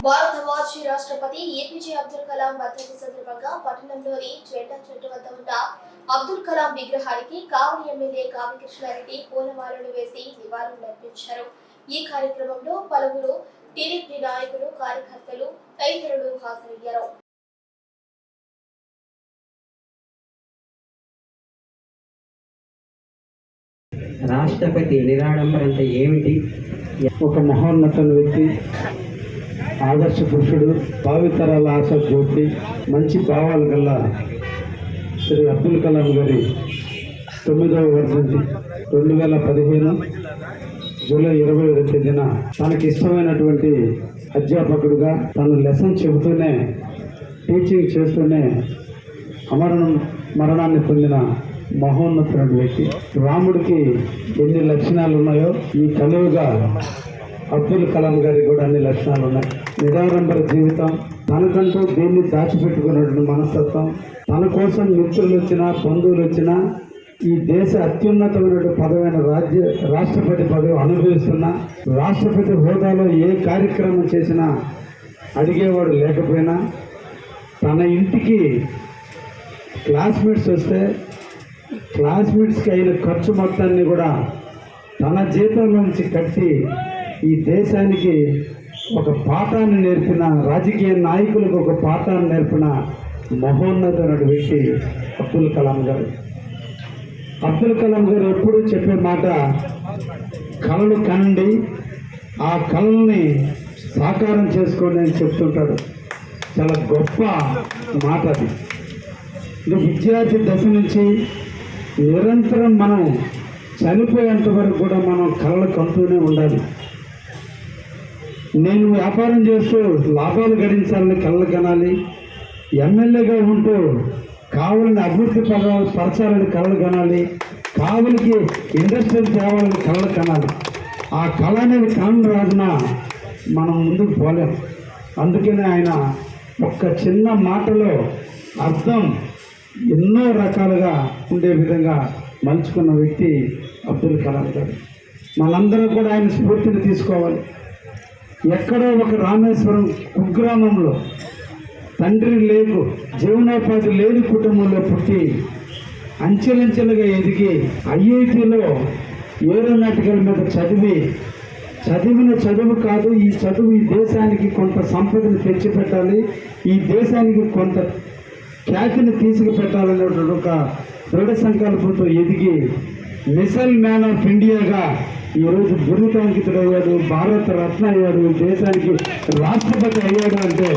భారత మాజీ రాష్ట్రపతి ఏపీజే అబ్దుల్ కలాం వర్ధంతి సందర్భంగా పట్టణంలోని జెండా చెట్టు వద్ద ఉన్న అబ్దుల్ కలాం విగ్రహానికి కావలి ఎమ్మెల్యే కామకృష్ణారెడ్డి పూలమాలలు వేసి నివాళులర్పించారు ఈ కార్యక్రమంలో పలువురు టీడీపీ నాయకులు కార్యకర్తలు తదితరులు హాజరయ్యారు. రాష్ట్రపతి నిరాడంబర అంటే ఏమిటి? ఒక మహోన్నత వ్యక్తి ఆదర్శ పురుషుడు భావితరాల ఆశ జ్యోతి మంచి భావాలు గల శ్రీ అబ్దుల్ కలాం గారి తొమ్మిదవ వర్ధంతి రెండు వేల పదిహేను జూలై ఇరవై ఏడు తేదీన తనకి ఇష్టమైనటువంటి అధ్యాపకుడుగా తను లెసన్ చెబుతూనే టీచింగ్ చేస్తూనే అమరణం మరణాన్ని పొందిన మహోన్నతుడు వ్యక్తి. రాముడికి ఎన్ని లక్షణాలు ఉన్నాయో ఈ కలువుగా అబ్దుల్ కలాం గారికి కూడా అన్ని లక్షణాలు ఉన్నాయి. నిరాడంబర జీవితం తనకంటూ దేన్ని దాచిపెట్టుకున్నటువంటి మనస్తత్వం తన కోసం మిత్రులు వచ్చినా బంధువులు వచ్చినా ఈ దేశ అత్యున్నతమైనటువంటి పదవైన రాజ్య రాష్ట్రపతి పదవి అనుభవిస్తున్న రాష్ట్రపతి హోదాలో ఏ కార్యక్రమం చేసినా అడిగేవాడు లేకపోయినా తన ఇంటికి క్లాస్మేట్స్ వస్తే క్లాస్మేట్స్కి అయిన ఖర్చు మొత్తాన్ని కూడా తన జీతం నుంచి కట్టి ఈ దేశానికి ఒక పాఠాన్ని నేర్పిన రాజకీయ నాయకులకు ఒక పాఠాన్ని నేర్పిన మహోన్నతమైన వ్యక్తి అబ్దుల్ కలాం గారు. అబ్దుల్ కలాం గారు ఎప్పుడూ చెప్పే మాట కళలు కండి ఆ కళల్ని సాకారం చేసుకోండి అని చెప్తుంటాడు. చాలా గొప్ప మాట అది. విద్యార్థి దశ నుంచి నిరంతరం మనం చనిపోయేంత వరకు కూడా మనం కళలు కంటూనే ఉండాలి. నేను వ్యాపారం చేస్తూ లాభాలు గడించాలని కళలు కనాలి. ఎమ్మెల్యేగా ఉంటూ కావులని అభివృద్ధి పర- పరచాలని కళలు కనాలి. కావులకి ఇండస్ట్రియల్ తేవాలని కళలు కనాలి. ఆ కళ అనేది కళను రాజున మనం ముందుకు పోలేం. అందుకనే ఆయన ఒక్క చిన్న మాటలో అర్థం ఎన్నో రకాలుగా ఉండే విధంగా మలుచుకున్న వ్యక్తి అబ్దుల్ కలాం గారు. మనందరం కూడా ఆయన స్ఫూర్తిని తీసుకోవాలి. ఎక్కడో ఒక రామేశ్వరం కుగ్రామంలో తండ్రి లేకు జీవనోపాధి లేని కుటుంబంలో పుట్టి అంచెలంచెలుగా ఎదిగి ఐఐటిలో ఏరోనాటికల్ మీద చదివి చదివిన చదువు కాదు ఈ చదువు ఈ దేశానికి కొంత సంపదను తెచ్చిపెట్టాలి ఈ దేశానికి కొంత ఖ్యాతిని తీసుకుపెట్టాలనేటువంటి ఒక దృఢ సంకల్పంతో ఎదిగి మిసైల్ మ్యాన్ ఆఫ్ ఇండియాగా ఈరోజు గురుతాంకితుడయ్యాడు భారత రత్న అయ్యాడు దేశానికి రాష్ట్రపతి అయ్యాడు అంటే